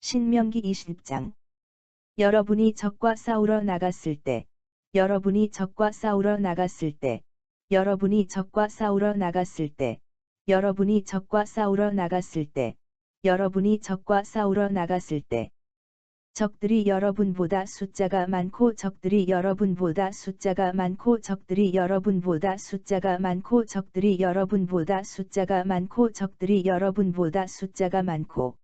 신명기 20장. 여러분이 적과 싸우러 나갔을 때 여러분이 적과 싸우러 나갔을 때 여러분이 적과 싸우러 나갔을 때 여러분이 적과 싸우러 나갔을 때 여러분이 적과 싸우러 나갔을 때. 적들이 여러분보다 숫자가 많고 적들이 여러분보다 숫자가 많고 적들이 여러분보다 숫자가 많고 적들이 여러분보다 숫자가 많고 적들이 여러분보다 숫자가 많고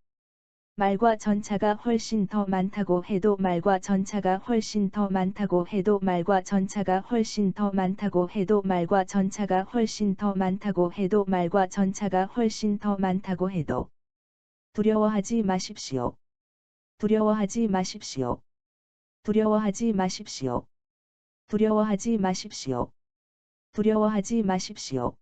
말과 전차가 훨씬 더 많다고 해도 말과 전차가 훨씬 더 많다고 해도 말과 전차가 훨씬 더 많다고 해도 말과 전차가 훨씬 더 많다고 해도 말과 전차가 훨씬 더 많다고 해도 두려워하지 마십시오. 두려워하지 마십시오. 두려워하지 마십시오. 두려워하지 마십시오. 두려워하지 마십시오.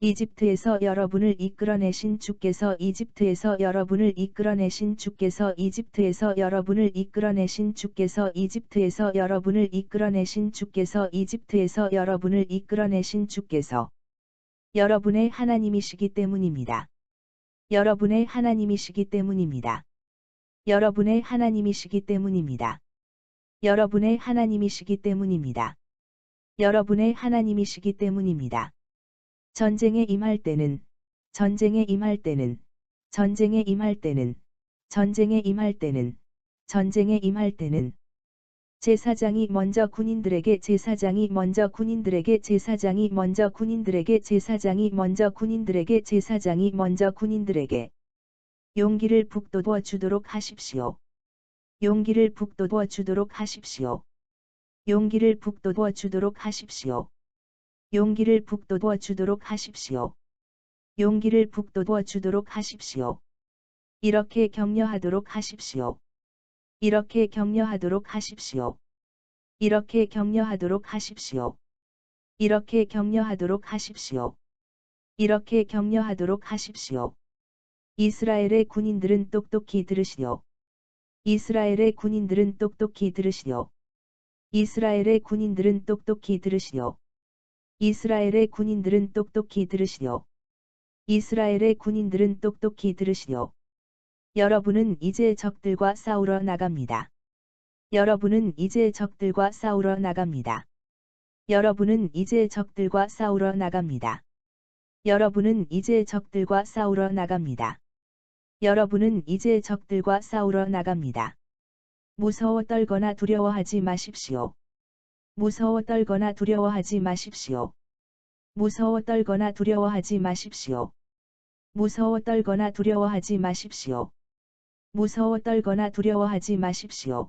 이집트에서 여러분을 이끌어내신 주께서 이집트에서 여러분을 이끌어내신 주께서 이집트에서 여러분을 이끌어내신 주께서 이집트에서 여러분을 이끌어내신 주께서 이집트에서 여러분을 이끌어내신 주께서 여러분의 하나님이시기 때문입니다. 여러분의 하나님이시기 때문입니다. 여러분의 하나님이시기 때문입니다. 여러분의 하나님이시기 때문입니다. 여러분의 하나님이시기 때문입니다. 전쟁에 임할 때는 전쟁에 임할 때는 전쟁에 임할 때는 전쟁에 임할 때는 전쟁에 임할 때는 제사장이 먼저 군인들에게 제사장이 먼저 군인들에게 제사장이 먼저 군인들에게 제사장이 먼저 군인들에게 제사장이 먼저 군인들에게 용기를 북돋워 주도록 하십시오. 용기를 북돋워 주도록 하십시오. 용기를 북돋워 주도록 하십시오. 용기를 북돋워 주도록 하십시오. 용기를 북돋워 주도록 하십시오. 이렇게 격려하도록 하십시오. 이렇게 격려하도록 하십시오. 이렇게 격려하도록 하십시오. 이렇게 격려하도록 하십시오. 이렇게 격려하도록 하십시오. 이스라엘의 군인들은 똑똑히 들으시오. 이스라엘의 군인들은 똑똑히 들으시오. 이스라엘의 군인들은 똑똑히 들으시오. 이스라엘의 군인들은 똑똑히 들으시오. 이스라엘의 군인들은 똑똑히 들으시오. 여러분은 이제 적들과 싸우러 나갑니다. 여러분은 이제 적들과 싸우러 나갑니다. 여러분은 이제 적들과 싸우러 나갑니다. 여러분은 이제 적들과 싸우러 나갑니다. 여러분은 이제 적들과 싸우러 나갑니다. 무서워 떨거나 두려워하지 마십시오. 무서워 떨거나 두려워하지 마십시오. 무서워 떨거나 두려워하지 마십시오. 무서워 떨거나 두려워하지 마십시오. 무서워 떨거나 두려워하지 마십시오.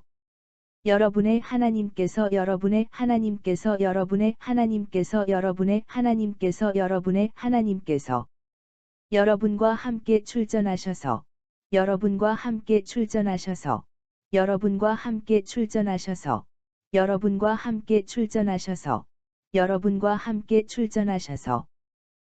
여러분의 하나님께서 여러분의 하나님께서 여러분의 하나님께서 여러분의 하나님께서 여러분의 하나님께서 여러분과 함께 출전하셔서 여러분과 함께 출전하셔서 여러분과 함께 출전하셔서 여러분과 함께 출전하셔서 여러분과 함께 출전하셔서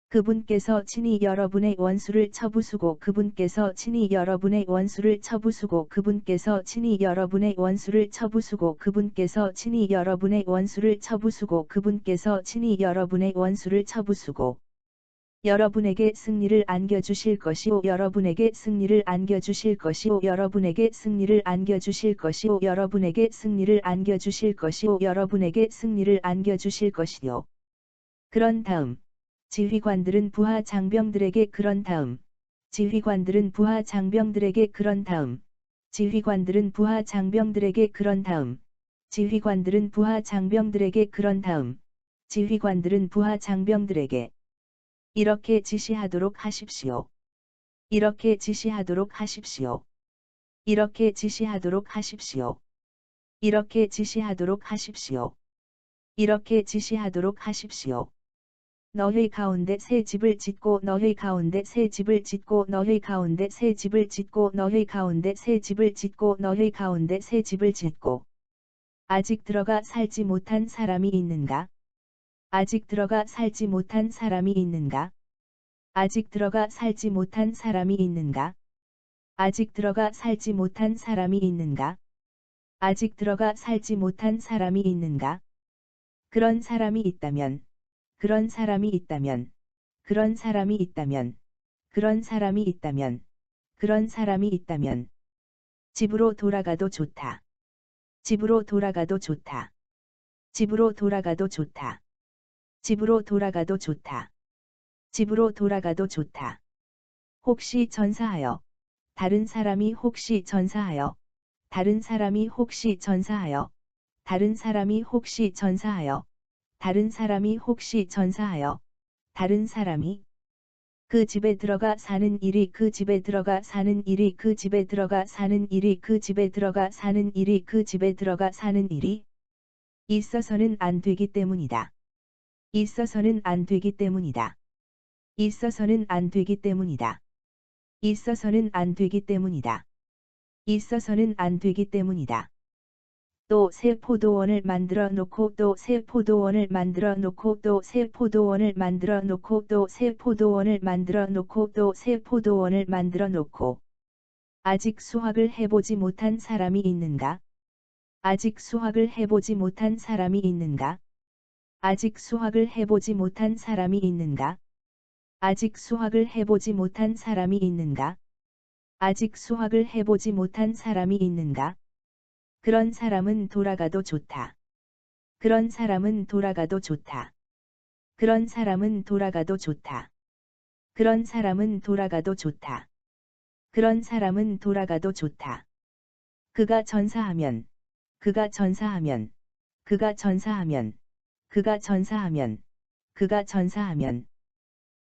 그분께서 친히 여러분의 원수를 쳐부수고 그분께서 친히 여러분의 원수를 쳐부수고 그분께서 친히 여러분의 원수를 쳐부수고 그분께서 친히 여러분의 원수를 쳐부수고 그분께서 친히 여러분의 원수를 쳐부수고 여러분에게 승리를 안겨주실 것이오 여러분에게 승리를 안겨주실 것이오 여러분에게 승리를 안겨주실 것이오 여러분에게 승리를 안겨주실 것이오 여러분에게 승리를 안겨주실 것이요. 그런 다음 지휘관들은 부하 장병들에게 그런 다음 지휘관들은 부하 장병들에게 그런 다음 지휘관들은 부하 장병들에게 그런 다음 지휘관들은 부하 장병들에게 그런 다음 지휘관들은 부하 장병들에게 이렇게 지시하도록 하십시오. 이렇게 지시하도록 하십시오. 이렇게 지시하도록 하십시오. 이렇게 지시하도록 하십시오. 이렇게 지시하도록 하십시오. 너희 가운데 새 집을 짓고 너희 가운데 새 집을 짓고 너희 가운데 새 집을 짓고 너희 가운데 새 집을 짓고 너희 가운데 새 집을 짓고 아직 들어가 살지 못한 사람이 있는가? 아직 들어가 살지 못한 사람이 있는가? 아직 들어가 살지 못한 사람이 있는가? 아직 들어가 살지 못한 사람이 있는가? 아직 들어가 살지 못한 사람이 있는가? 그런 사람이 있다면, 그런 사람이 있다면, 그런 사람이 있다면, 그런 사람이 있다면, 그런 사람이 있다면, 집으로 돌아가도 좋다. 집으로 돌아가도 좋다. 집으로 돌아가도 좋다. 집으로 돌아가도 좋다. 집으로 돌아가도 좋다. 혹시 전사하여 다른 사람이 혹시 전사하여 다른 사람이 혹시 전사하여 다른 사람이 혹시 전사하여 다른 사람이 혹시 전사하여 다른 사람이 그 집에 들어가 사는 일이 그 집에 들어가 사는 일이 그 집에 들어가 사는 일이 그 집에 들어가 사는 일이 그 집에 들어가 사는 일이 있어서는 안 되기 때문이다. 있어서는 안 되기 때문이다. 있어서는 안 되기 때문이다. 있어서는 안 되기 때문이다. 있어서는 안 되기 때문이다. 또 새 포도원을 만들어 놓고 또 새 포도원을 만들어 놓고 또 새 포도원을 만들어 놓고 또 새 포도원을 만들어 놓고 또 새 포도원을 만들어 놓고 아직 수확을 해보지 못한 사람이 있는가? 아직 수확을 해보지 못한 사람이 있는가? 아직 수확을 해보지 못한 사람이 있는가? 아직 수확을 해보지 못한 사람이 있는가? 아직 수확을 해보지 못한 사람이 있는가? 그런 사람은 돌아가도 좋다. 그런 사람은 돌아가도 좋다. 그런 사람은 돌아가도 좋다. 그런 사람은 돌아가도 좋다. 그런 사람은 돌아가도 좋다. 그가 전사하면, 그가 전사하면, 그가 전사하면, 그가 전사하면, 그가 전사하면,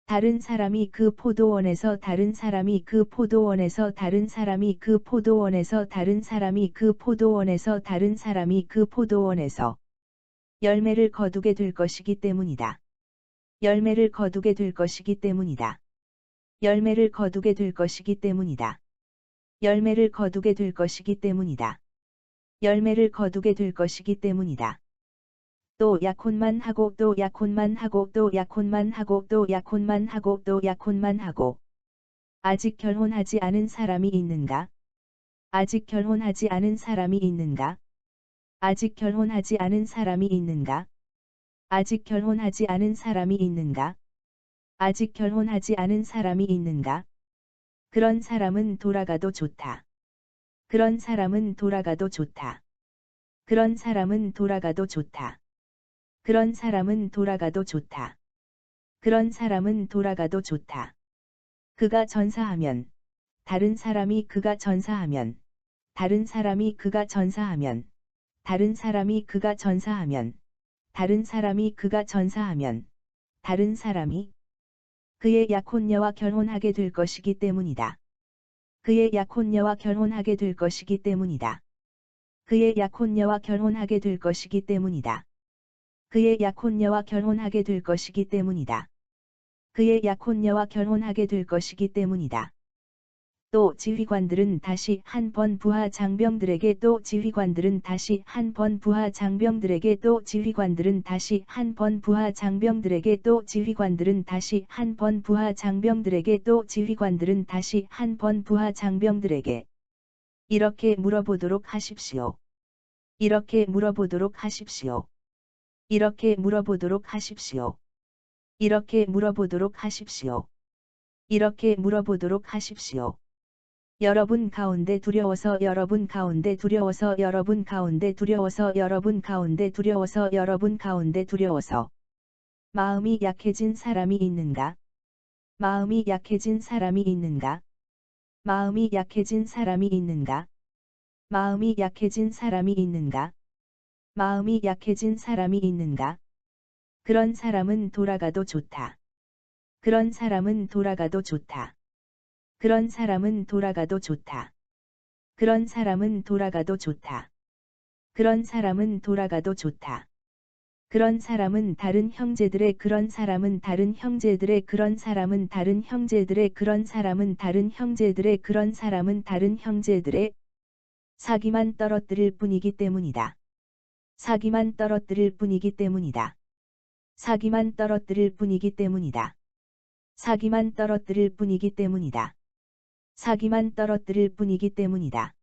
다른 사람이 그 포도원에서 다른 사람이 그 포도원에서 다른 사람이 그 포도원에서 다른 사람이 그 포도원에서 다른 사람이 그 포도원에서 열매를 거두게 될 것이기 때문이다. 열매를 거두게 될 것이기 때문이다. 열매를 거두게 될 것이기 때문이다. 열매를 거두게 될 것이기 때문이다. 열매를 거두게 될 것이기 때문이다. 또 약혼만 하고 또 약혼만 하고 또 약혼만 하고 또 약혼만 하고 또 약혼만 하고 아직 결혼하지 않은 사람이 있는가? 아직 결혼하지 않은 사람이 있는가? 아직 결혼하지 않은 사람이 있는가? 아직 결혼하지 않은 사람이 있는가? 아직 결혼하지 않은 사람이 있는가? 그런 사람은 돌아가도 좋다. 그런 사람은 돌아가도 좋다. 그런 사람은 돌아가도 좋다. 그런 사람은 돌아가도 좋다. 그런 사람은 돌아가도 좋다. 그가 전사하면, 다른 사람이 그가 전사하면, 다른 사람이 그가 전사하면, 다른 사람이 그가 전사하면, 다른 사람이 그가 전사하면, 다른 사람이 그의 약혼녀와 결혼하게 될 것이기 때문이다. 그의 약혼녀와 결혼하게 될 것이기 때문이다. 그의 약혼녀와 결혼하게 될 것이기 때문이다. 그의 약혼녀와 결혼하게 될 것이기 때문이다. 그의 약혼녀와 결혼하게 될 것이기 때문이다. 또 지휘관들은 다시 한 번 부하 장병들에게 또 지휘관들은 다시 한 번 부하 장병들에게 또 지휘관들은 다시 한 번 부하 장병들에게 또 지휘관들은 다시 한 번 부하 장병들에게 또 지휘관들은 다시 한 번 부하 장병들에게 이렇게 물어보도록 하십시오. 이렇게 물어보도록 하십시오. 이렇게 물어보도록 하십시오. 이렇게 물어보도록 하십시오. 이렇게 물어보도록 하십시오. 여러분 가운데 두려워서 여러분 가운데 두려워서 여러분 가운데 두려워서 여러분 가운데 두려워서 여러분 가운데 두려워서 마음이 약해진 사람이 있는가? 마음이 약해진 사람이 있는가? 마음이 약해진 사람이 있는가? 마음이 약해진 사람이 있는가? 마음이 약해진 사람이 있는가? 그런 사람은 돌아가도 좋다. 그런 사람은 돌아가도 좋다. 그런 사람은 돌아가도 좋다. 그런 사람은 돌아가도 좋다. 그런 사람은 돌아가도 좋다. 그런 사람은 다른 형제들의 그런 사람은 다른 형제들의 그런 사람은 다른 형제들의 그런 사람은 다른 형제들의 그런 사람은 다른 형제들의 사기만 떨어뜨릴 뿐이기 때문이다. 사기만 떨어뜨릴 뿐이기 때문이다. 사기만 떨어뜨릴 뿐이기 때문이다. 사기만 떨어뜨릴 뿐이기 때문이다. 사기만 떨어뜨릴 뿐이기 때문이다.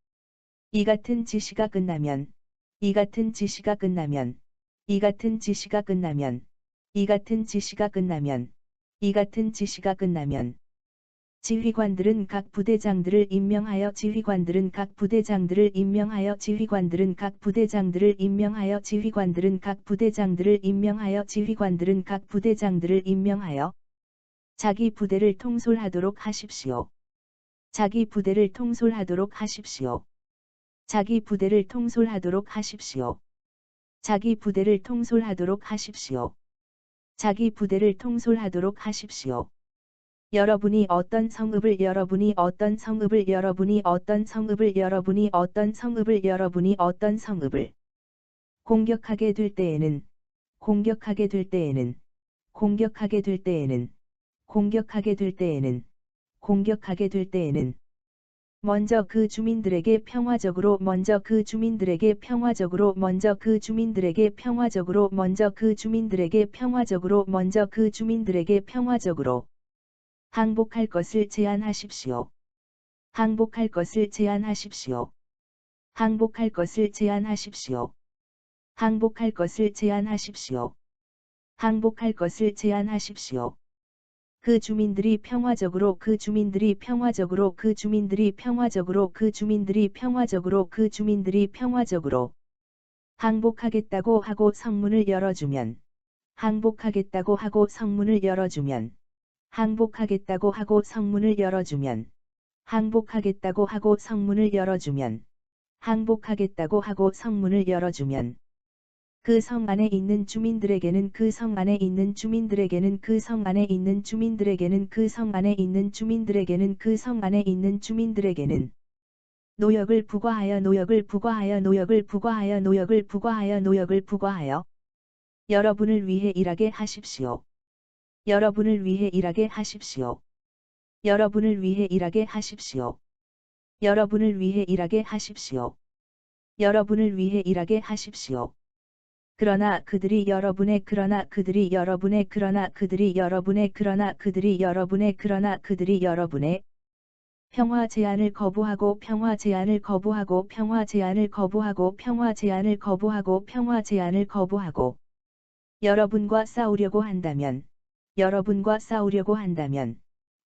이 같은 지시가 끝나면, 이 같은 지시가 끝나면, 이 같은 지시가 끝나면, 이 같은 지시가 끝나면, 이 같은 지시가 끝나면, 지휘관들은 각 부대장들을 임명하여 지휘관들은 각 부대장들을 임명하여 지휘관들은 각 부대장들을 임명하여 지휘관들은 각 부대장들을 임명하여 지휘관들은 각 부대장들을 임명하여 자기 부대를 통솔하도록 하십시오. 자기 부대를 통솔하도록 하십시오. 자기 부대를 통솔하도록 하십시오. 자기 부대를 통솔하도록 하십시오. 자기 부대를 통솔하도록 하십시오. 여러분이 어떤 성읍을 여러분이 어떤 성읍을 여러분이 어떤 성읍을 여러분이 어떤 성읍을 여러분이 어떤 성읍을. 공격하게 될 때에는 공격하게 될 때에는 공격하게 될 때에는 공격하게 될 때에는 공격하게 될 때에는. 먼저 그 주민들에게 평화적으로 먼저 그 주민들에게 평화적으로 먼저 그 주민들에게 평화적으로 먼저 그 주민들에게 평화적으로 먼저 그 주민들에게 평화적으로 항복할 것을 제안하십시오. 항복할 것을 제안하십시오. 항복할 것을 제안하십시오. 항복할 것을 제안하십시오. 항복할 것을 제안하십시오. 그 주민들이 평화적으로 그 주민들이 평화적으로 그 주민들이 평화적으로 그 주민들이 평화적으로 그 주민들이 평화적으로 항복하겠다고 하고 성문을 열어주면 항복하겠다고 하고 성문을 열어주면 항복하겠다고 하고 성문을 열어주면 항복하겠다고 하고 성문을 열어주면 항복하겠다고 하고 성문을 열어주면 그 성 안에 있는 주민들에게는 그 성 안에 있는 주민들에게는 그 성 안에 있는 주민들에게는 그 성 안에 있는 주민들에게는 그 성 안에 있는 주민들에게는 노역을 부과하여 노역을 부과하여 노역을 부과하여 노역을 부과하여 노역을 부과하여 여러분을 위해 일하게 하십시오. 여러분을 위해 일하게 하십시오. 여러분을 위해 일하게 하십시오. 여러분을 위해 일하게 하십시오. 여러분을 위해 일하게 하십시오. 그러나 그들이 여러분의 그러나 그들이 여러분의 그러나 그들이 여러분의 그러나 그들이 여러분의 그러나 그들이 여러분의 평화 제안을 거부하고 평화 제안을 거부하고 평화 제안을 거부하고 평화 제안을 거부하고 평화 제안을 거부하고 여러분과 싸우려고 한다면 여러분과 싸우려고 한다면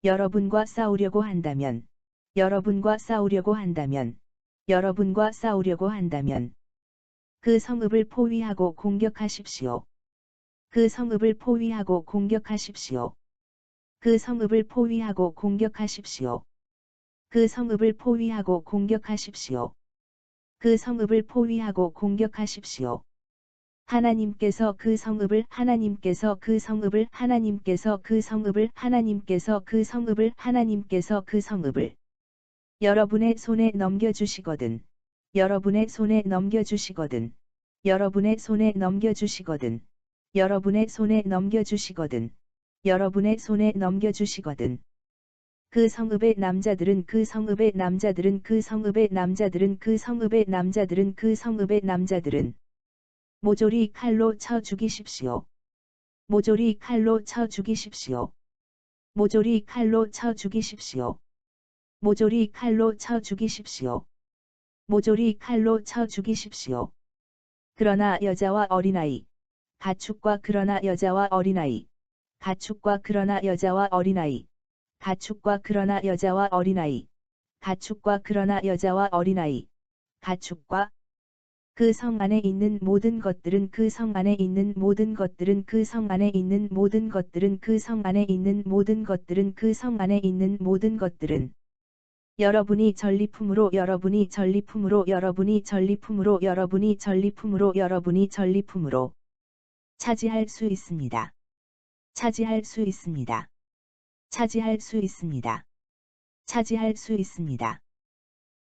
여러분과 싸우려고 한다면 여러분과 싸우려고 한다면 여러분과 싸우려고 한다면 그 성읍을 포위하고 공격하십시오. 그 성읍을 포위하고 공격하십시오. 그 성읍을 포위하고 공격하십시오. 그 성읍을 포위하고 공격하십시오. 그 성읍을 포위하고 공격하십시오. 하나님께서 그 성읍을 하나님께서 그 성읍을 하나님께서 그 성읍을 하나님께서 그 성읍을 하나님께서 그 성읍을 여러분의 손에 넘겨주시거든. 여러분의 손에 넘겨주시거든. 여러분의 손에 넘겨주시거든. 여러분의 손에 넘겨주시거든. 여러분의 손에 넘겨주시거든. 그 성읍의 남자들은 그 성읍의 남자들은 그 성읍의 남자들은 그 성읍의 남자들은 그 성읍의 남자들은 모조리 칼로 쳐 죽이십시오. 모조리 칼로 쳐 죽이십시오. 모조리 칼로 쳐 죽이십시오. 모조리 칼로 쳐 죽이십시오. 모조리 칼로 쳐 죽이십시오. 그러나 여자와 어린아이, 가축과 그러나 여자와 어린아이, 가축과 그러나 여자와 어린아이, 가축과 그러나 여자와 어린아이, 가축과 그러나 여자와 어린아이, 가축과 그 성 안에 있는 모든 것들은 그 성 안에 있는 모든 것들은 그 성 안에 있는 모든 것들은 그 성 안에 있는 모든 것들은 그 성 안에 있는 모든 것들은 여러분이 전리품으로 여러분이 전리품으로 여러분이 전리품으로 여러분이 전리품으로 여러분이 전리품으로 차지할 수 있습니다. 차지할 수 있습니다. 차지할 수 있습니다. 차지할 수 있습니다.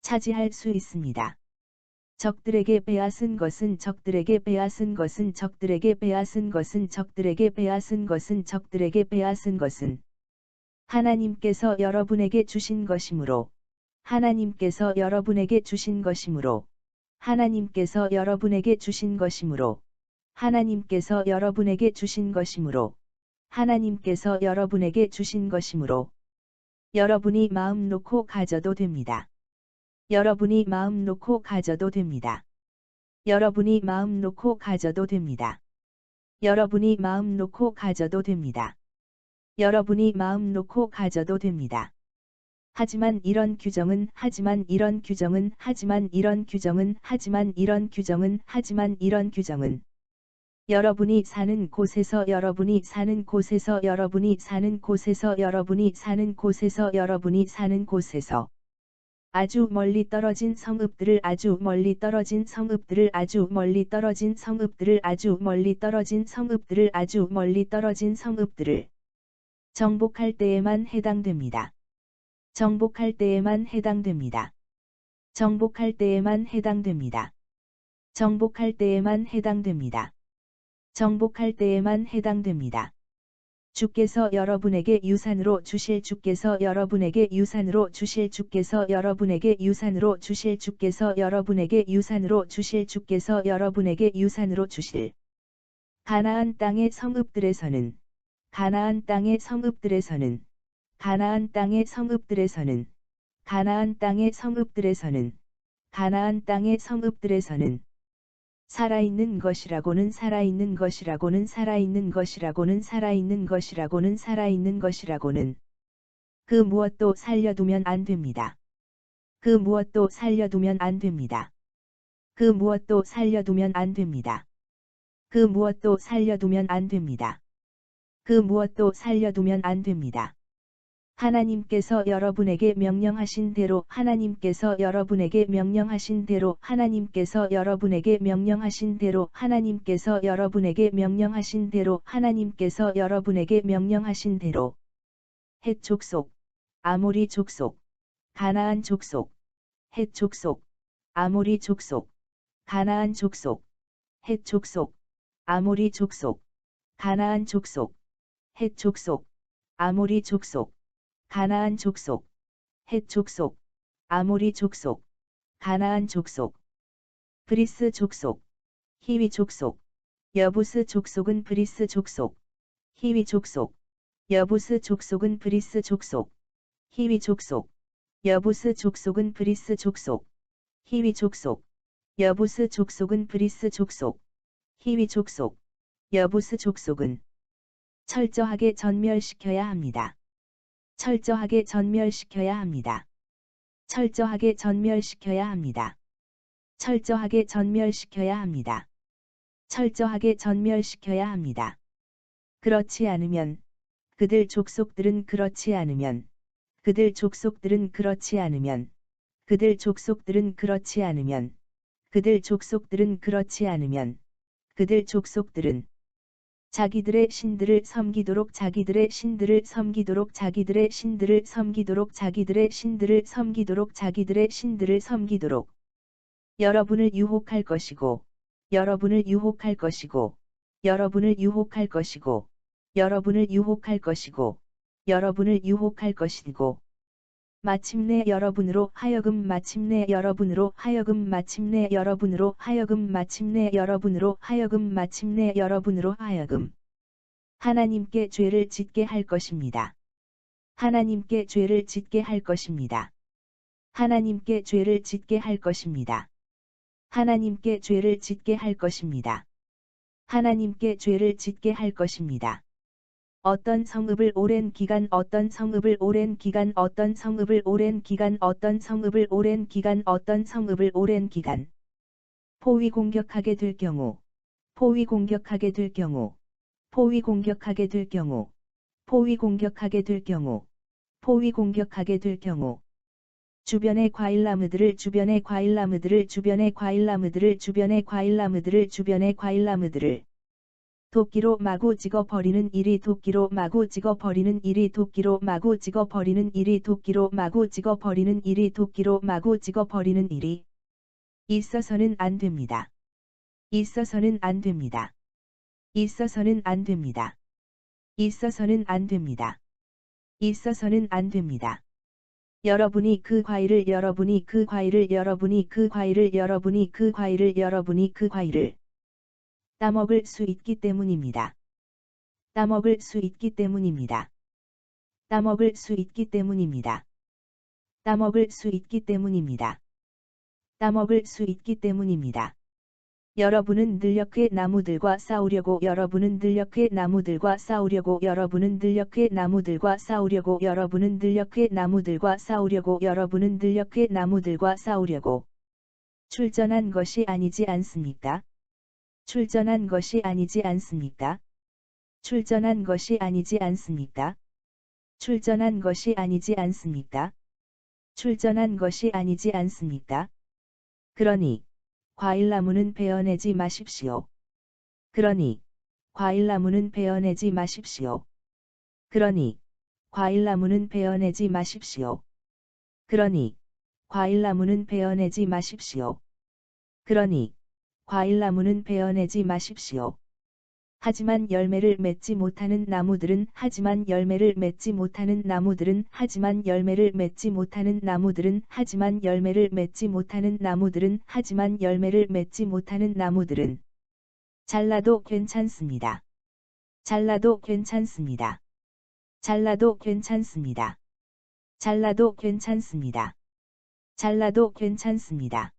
차지할 수 있습니다. 적들에게 빼앗은 것은 적들에게 빼앗은 것은 적들에게 빼앗은 것은 적들에게 빼앗은 것은 적들에게 빼앗은 것은 하나님께서 여러분에게 주신 것이므로 하나님께서 여러분에게 주신 것이므로 하나님께서 여러분에게 주신 것이므로 하나님께서 여러분에게 주신 것이므로 하나님께서 여러분에게 주신 것이므로 여러분이 마음 놓고 가져도 됩니다. 여러분이 마음 놓고 가져도 됩니다. 여러분이 마음 놓고 가져도 됩니다. 여러분이 마음 놓고 가져도 됩니다. 여러분이 마음 놓고 가져도 됩니다. 하지만 이런 규정은 하지만 이런 규정은 하지만 이런 규정은 하지만 이런 규정은 하지만 이런 규정은 여러분이 사는 곳에서 여러분이 사는 곳에서 여러분이 사는 곳에서 여러분이 사는 곳에서 여러분이 사는 곳에서 아주 멀리 떨어진 성읍들을 아주 멀리 떨어진 성읍들을 아주 멀리 떨어진 성읍들을 아주 멀리 떨어진 성읍들을 아주 멀리 떨어진 성읍들을 정복할 때에만 해당됩니다. 정복할 때에만 해당됩니다. 정복할 때에만 해당됩니다. 정복할 때에만 해당됩니다. 정복할 때에만 해당됩니다. 주께서 여러분에게 유산으로 주실 주께서 여러분에게 유산으로 주실 주께서 여러분에게 유산으로 주실 주께서 여러분에게 유산으로 주실 주께서 여러분에게 유산으로 주실 가나안 땅의 성읍들에서는 가나안 땅의 성읍들에서는 가나안 땅의 성읍들에서는 가나안 땅의 성읍들에서는 가나안 땅의 성읍들에서는 살아있는 것이라고는 살아있는 것이라고는 살아있는 것이라고는 살아있는 것이라고는 살아있는 것이라고는 그 무엇도 살려두면 안 됩니다. 그 무엇도 살려두면 안 됩니다. 그 무엇도 살려두면 안 됩니다. 그 무엇도 살려두면 안 됩니다. 그 무엇도 살려두면 안 됩니다. 하나님께서 여러분에게 명령하신 대로 하나님께서 여러분에게 명령하신 대로 하나님께서 여러분에게 명령하신 대로 하나님께서 여러분에게 명령하신 대로 하나님께서 여러분에게 명령하신 대로. 헷 족속 아모리 족속 가나안 족속. 헷 족속 아모리 족속 가나안 족속. 헷 족속 아모리 족속 가나안 족속. 헷 족속 아모리 족속 가나안 족속, 헷 족속, 아모리 족속, 가나안 족속, 브리스 족속, 히위 족속, 여부스 족속은 브리스 족속, 히위 족속, 여부스 족속은 브리스 족속, 히위 족속, 여부스 족속은 브리스 족속, 히위 족속, 여부스 족속은 브리스 족속, 히위 족속, 여부스 족속은 철저하게 전멸시켜야 합니다. 철저하게 전멸시켜야 합니다. 철저하게 전멸시켜야 합니다. 철저하게 전멸시켜야 합니다. 철저하게 전멸시켜야 합니다. 그렇지 않으면 그들 족속들은 그렇지 않으면 그들 족속들은 그렇지 않으면 그들 족속들은 그렇지 않으면 그들 족속들은 그렇지 않으면 그들 족속들은 자기들의 신들을 섬기도록 자기들의 신들을 섬기도록 자기들의 신들을 섬기도록 자기들의 신들을 섬기도록 자기들의 신들을 섬기도록. 여러분을 유혹할 것이고 여러분을 유혹할 것이고 여러분을 유혹할 것이고 여러분을 유혹할 것이고 여러분을 유혹할 것이고 마침내 여러분으로 하여금 마침내 여러분으로 하여금 마침내 여러분으로 하여금 마침내 여러분으로 하여금 마침내 여러분으로 하여금 하나님께 죄를 짓게 할 것입니다. 하나님께 죄를 짓게 할 것입니다. 하나님께 죄를 짓게 할 것입니다. 하나님께 죄를 짓게 할 것입니다. 하나님께 죄를 짓게 할 것입니다. 어떤 성읍을 오랜 기간 어떤 성읍을 오랜 기간 어떤 성읍을 오랜 기간 어떤 성읍을 오랜 기간 어떤 성읍을 오랜 기간. 포위 공격하게 될 경우. 포위 공격하게 될 경우. 포위 공격하게 될 경우. 포위 공격하게 될 경우. 포위 공격하게 될 경우. 주변의 과일나무들을 주변의 과일나무들을 주변의 과일나무들을 주변의 과일나무들을 주변의 과일나무들을 도끼로 마구 찍어 버리는 일이 도끼로 마구 찍어 버리는 일이 도끼로 마구 찍어 버리는 일이 도끼로 마구 찍어 버리는 일이 도끼로 마구 찍어 버리는 일이 있어서는 안 됩니다. 있어서는 안 됩니다. 있어서는 안 됩니다. 있어서는 안 됩니다. 있어서는 안 됩니다. 여러분이 그 과일을 여러분이 그 과일을 여러분이 그 과일을 여러분이 그 과일을 여러분이 그 과일을 따먹을 수 있기 때문입니다. 따먹을 수 있기 때문입니다. 따먹을 수 있기 때문입니다. 따먹을 수 있기 때문입니다. 따먹을 수 있기 때문입니다. 여러분은 들녘의 나무들과 싸우려고 여러분은 들녘의 나무들과 싸우려고 여러분은 들녘의 나무들과 싸우려고 여러분은 들녘의 나무들과 싸우려고 여러분은 들녘의 나무들과 싸우려고 출전한 것이 아니지 않습니까? 출전한 것이 아니지 않습니까? 출전한 것이 아니지 않습니까? 출전한 것이 아니지 않습니까? 출전한 것이 아니지 않습니까? 그러니 과일나무는 베어내지 마십시오. 그러니 과일나무는 베어내지 마십시오. 그러니 과일나무는 베어내지 마십시오. 그러니 과일나무는 베어내지 마십시오. 그러니 과일나무는 베어내지 마십시오. 하지만 열매를 맺지 못하는 나무들은 하지만 열매를 맺지 못하는 나무들은 하지만 열매를 맺지 못하는 나무들은 하지만 열매를 맺지 못하는 나무들은 하지만 열매를 맺지 못하는 나무들은 잘라도 괜찮습니다. 잘라도 괜찮습니다. 잘라도 괜찮습니다. 잘라도 괜찮습니다. 잘라도 괜찮습니다.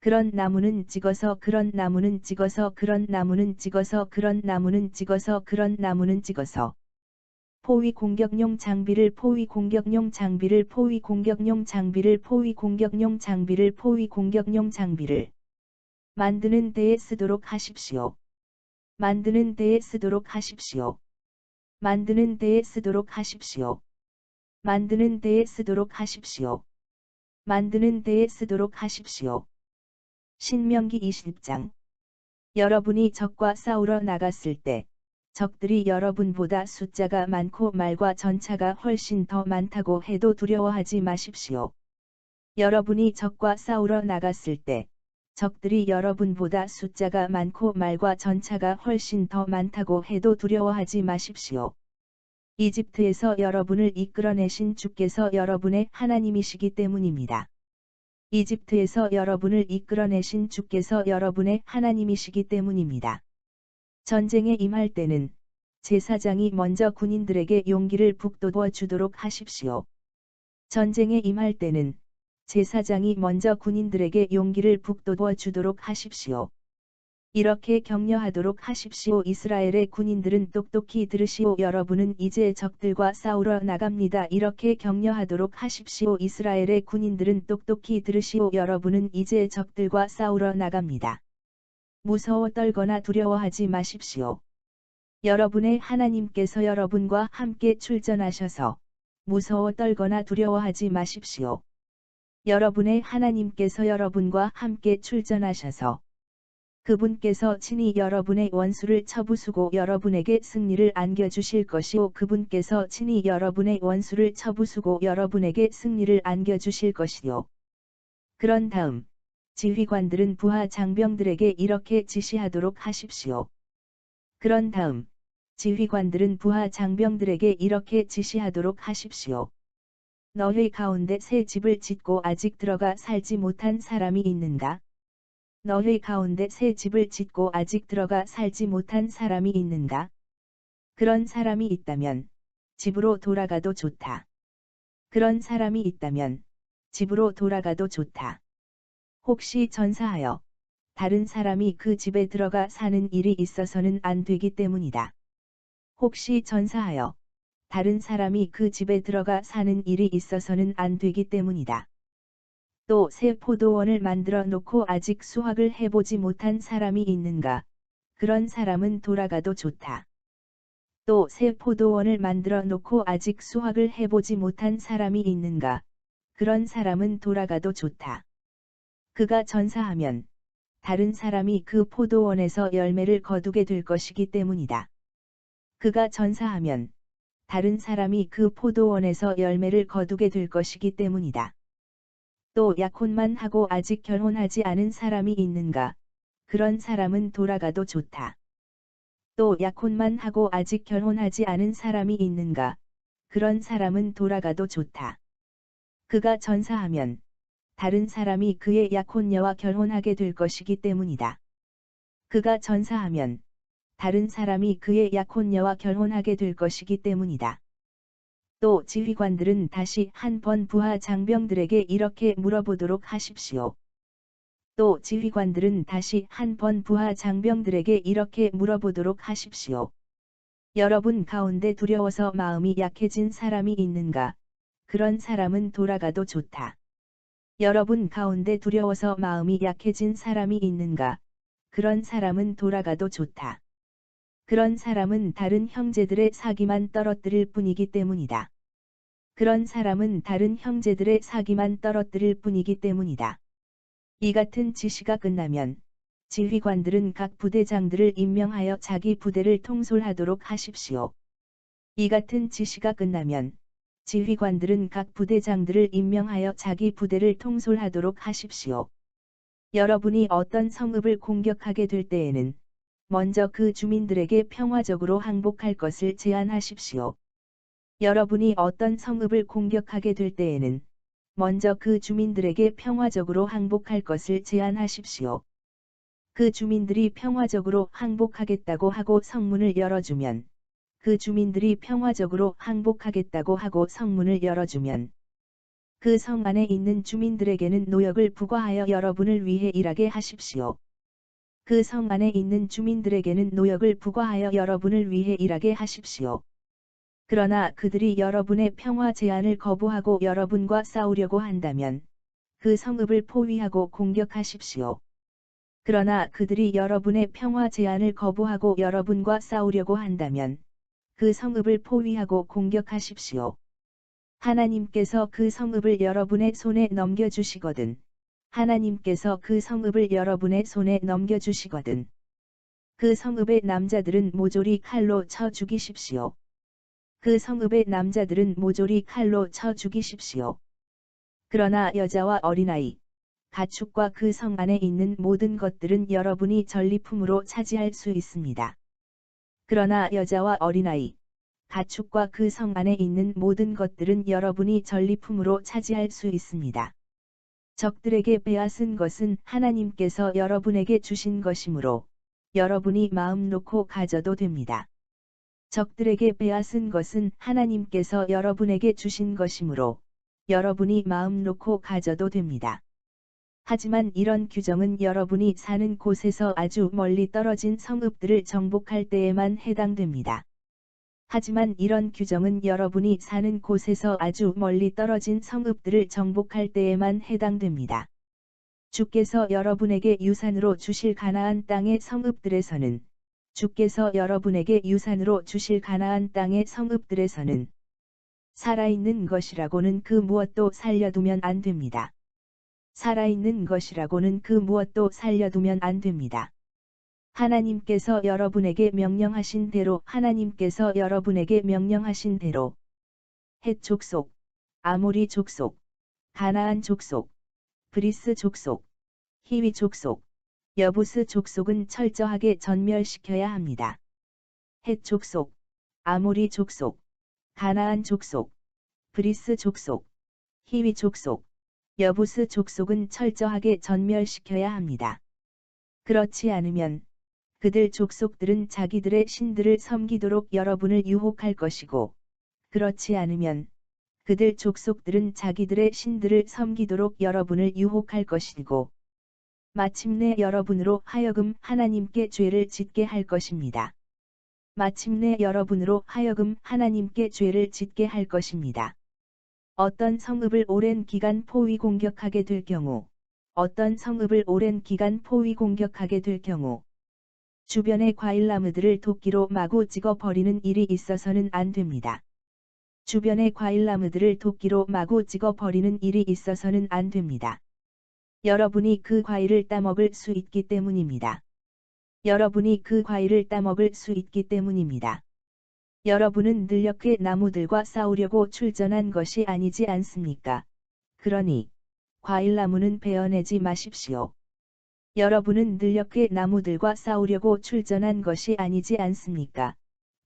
그런 나무는 찍어서 그런 나무는 찍어서 그런 나무는 찍어서 그런 나무는 찍어서 그런 나무는 찍어서 포위 공격용 장비를 포위 공격용 장비를 포위 공격용 장비를 포위 공격용 장비를 포위 공격용 장비를 만드는 데에 쓰도록 하십시오. 만드는 데에 쓰도록 하십시오. 만드는 데에 쓰도록 하십시오. 만드는 데에 쓰도록 하십시오. 만드는 데에 쓰도록 하십시오. 신명기 20장 여러분이 적과 싸우러 나갔을 때 적들이 여러분보다 숫자가 많고 말과 전차가 훨씬 더 많다고 해도 두려워하지 마십시오. 여러분이 적과 싸우러 나갔을 때 적들이 여러분보다 숫자가 많고 말과 전차가 훨씬 더 많다고 해도 두려워하지 마십시오. 이집트에서 여러분을 이끌어내신 주께서 여러분의 하나님이시기 때문입니다. 이집트에서 여러분을 이끌어내신 주께서 여러분의 하나님이시기 때문입니다. 전쟁에 임할 때는 제사장이 먼저 군인들에게 용기를 북돋워 주도록 하십시오. 전쟁에 임할 때는 제사장이 먼저 군인들에게 용기를 북돋워 주도록 하십시오. 이렇게 격려하도록 하십시오. 이스라엘의 군인들은 똑똑히 들으시오. 여러분은 이제 적들과 싸우러 나갑니다. 이렇게 격려하도록 하십시오. 이스라엘의 군인들은 똑똑히 들으시오. 여러분은 이제 적들과 싸우러 나갑니다. 무서워 떨거나 두려워하지 마십시오. 여러분의 하나님께서 여러분과 함께 출전하셔서 무서워 떨거나 두려워하지 마십시오. 여러분의 하나님께서 여러분과 함께 출전하셔서 그분께서 친히 여러분의 원수를 쳐부수고 여러분에게 승리를 안겨주실 것이요 그분께서 친히 여러분의 원수를 쳐부수고 여러분에게 승리를 안겨주실 것이요. 그런 다음 지휘관들은 부하 장병들에게 이렇게 지시하도록 하십시오. 그런 다음 지휘관들은 부하 장병들에게 이렇게 지시하도록 하십시오. 너희 가운데 새 집을 짓고 아직 들어가 살지 못한 사람이 있는가? 너희 가운데 새 집을 짓고 아직 들어가 살지 못한 사람이 있는가? 그런 사람이 있다면 집으로 돌아가도 좋다. 그런 사람이 있다면 집으로 돌아가도 좋다. 혹시 전사하여 다른 사람이 그 집에 들어가 사는 일이 있어서는 안 되기 때문이다. 혹시 전사하여 다른 사람이 그 집에 들어가 사는 일이 있어서는 안 되기 때문이다. 또 새 포도원을 만들어 놓고 아직 수확을 해보지 못한 사람이 있는가? 그런 사람은 돌아가도 좋다. 또 새 포도원을 만들어 놓고 아직 수확을 해보지 못한 사람이 있는가? 그런 사람은 돌아가도 좋다. 그가 전사하면 다른 사람이 그 포도원에서 열매를 거두게 될 것이기 때문이다. 그가 전사하면 다른 사람이 그 포도원에서 열매를 거두게 될 것이기 때문이다. 또 약혼만 하고 아직 결혼하지 않은 사람이 있는가? 그런 사람은 돌아가도 좋다. 또 약혼만 하고 아직 결혼하지 않은 사람이 있는가? 그런 사람은 돌아가도 좋다. 그가 전사하면 다른 사람이 그의 약혼녀와 결혼하게 될 것이기 때문이다. 그가 전사하면 다른 사람이 그의 약혼녀와 결혼하게 될 것이기 때문이다. 또 지휘관들은 다시 한 번 부하 장병들에게 이렇게 물어보도록 하십시오. 또 지휘관들은 다시 한 번 부하 장병들에게 이렇게 물어보도록 하십시오. 여러분 가운데 두려워서 마음이 약해진 사람이 있는가? 그런 사람은 돌아가도 좋다. 여러분 가운데 두려워서 마음이 약해진 사람이 있는가? 그런 사람은 돌아가도 좋다. 그런 사람은 다른 형제들의 사기만 떨어뜨릴 뿐이기 때문이다. 그런 사람은 다른 형제들의 사기만 떨어뜨릴 뿐이기 때문이다. 이 같은 지시가 끝나면 지휘관들은 각 부대장들을 임명하여 자기 부대를 통솔하도록 하십시오. 이 같은 지시가 끝나면 지휘관들은 각 부대장들을 임명하여 자기 부대를 통솔하도록 하십시오. 여러분이 어떤 성읍을 공격하게 될 때에는 먼저 그 주민들에게 평화적으로 항복할 것을 제안하십시오. 여러분이 어떤 성읍을 공격하게 될 때에는 먼저 그 주민들에게 평화적으로 항복할 것을 제안하십시오. 그 주민들이 평화적으로 항복하겠다고 하고 성문을 열어주면 그 주민들이 평화적으로 항복하겠다고 하고 성문을 열어주면 그 성 안에 있는 주민들에게는 노역을 부과하여 여러분을 위해 일하게 하십시오. 그 성 안에 있는 주민들에게는 노역을 부과하여 여러분을 위해 일하게 하십시오. 그러나 그들이 여러분의 평화 제안을 거부하고 여러분과 싸우려고 한다면 그 성읍을 포위하고 공격하십시오. 그러나 그들이 여러분의 평화 제안을 거부하고 여러분과 싸우려고 한다면 그 성읍을 포위하고 공격하십시오. 하나님께서 그 성읍을 여러분의 손에 넘겨주시거든. 하나님께서 그 성읍을 여러분의 손에 넘겨주시거든. 그 성읍의 남자들은 모조리 칼로 쳐 죽이십시오. 그 성읍의 남자들은 모조리 칼로 쳐 죽이십시오. 그러나 여자와 어린아이, 가축과 그 성 안에 있는 모든 것들은 여러분이 전리품으로 차지할 수 있습니다. 그러나 여자와 어린아이, 가축과 그 성 안에 있는 모든 것들은 여러분이 전리품으로 차지할 수 있습니다. 적들에게 빼앗은 것은 하나님께서 여러분에게 주신 것이므로 여러분이 마음 놓고 가져도 됩니다. 적들에게 빼앗은 것은 하나님께서 여러분에게 주신 것이므로 여러분이 마음 놓고 가져도 됩니다. 하지만 이런 규정은 여러분이 사는 곳에서 아주 멀리 떨어진 성읍들을 정복할 때에만 해당됩니다. 하지만 이런 규정은 여러분이 사는 곳에서 아주 멀리 떨어진 성읍들을 정복할 때에만 해당됩니다. 주께서 여러분에게 유산으로 주실 가나안 땅의 성읍들에서는 주께서 여러분에게 유산으로 주실 가나안 땅의 성읍들에서는 살아있는 것이라고는 그 무엇도 살려두면 안 됩니다. 살아있는 것이라고는 그 무엇도 살려두면 안 됩니다. 하나님께서 여러분에게 명령하신 대로 하나님께서 여러분에게 명령하신 대로 헷 족속, 아모리 족속, 가나안 족속, 브리스 족속, 히위 족속, 여부스 족속은 철저하게 전멸시켜야 합니다. 헷 족속, 아모리 족속, 가나안 족속, 브리스 족속, 히위 족속, 여부스 족속은 철저하게 전멸시켜야 합니다. 그렇지 않으면 그들 족속들은 자기들의 신들을 섬기도록 여러분을 유혹할 것이고 그렇지 않으면 그들 족속들은 자기들의 신들을 섬기도록 여러분을 유혹할 것이고 마침내 여러분으로 하여금 하나님께 죄를 짓게 할 것입니다. 마침내 여러분으로 하여금 하나님께 죄를 짓게 할 것입니다. 어떤 성읍을 오랜 기간 포위 공격하게 될 경우, 어떤 성읍을 오랜 기간 포위 공격하게 될 경우, 주변의 과일나무들을 도끼로 마구 찍어 버리는 일이 있어서는 안 됩니다. 주변의 과일나무들을 도끼로 마구 찍어 버리는 일이 있어서는 안 됩니다. 여러분이 그 과일을 따먹을 수 있기 때문입니다. 여러분이 그 과일을 따먹을 수 있기 때문입니다. 여러분은 늘력의 나무들과 싸우려고 출전한 것이 아니지 않습니까? 그러니 과일나무는 베어내지 마십시오. 여러분은 늘력의 나무들과 싸우려고 출전한 것이 아니지 않습니까?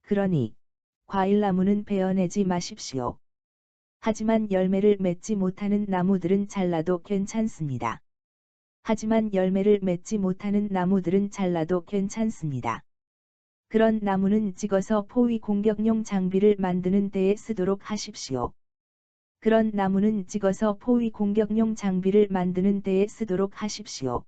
그러니 과일나무는 베어내지 마십시오. 하지만 열매를 맺지 못하는 나무들은 잘라도 괜찮습니다. 하지만 열매를 맺지 못하는 나무들은 잘라도 괜찮습니다. 그런 나무는 찍어서 포위 공격용 장비를 만드는 데에 쓰도록 하십시오. 그런 나무는 찍어서 포위 공격용 장비를 만드는 데에 쓰도록 하십시오.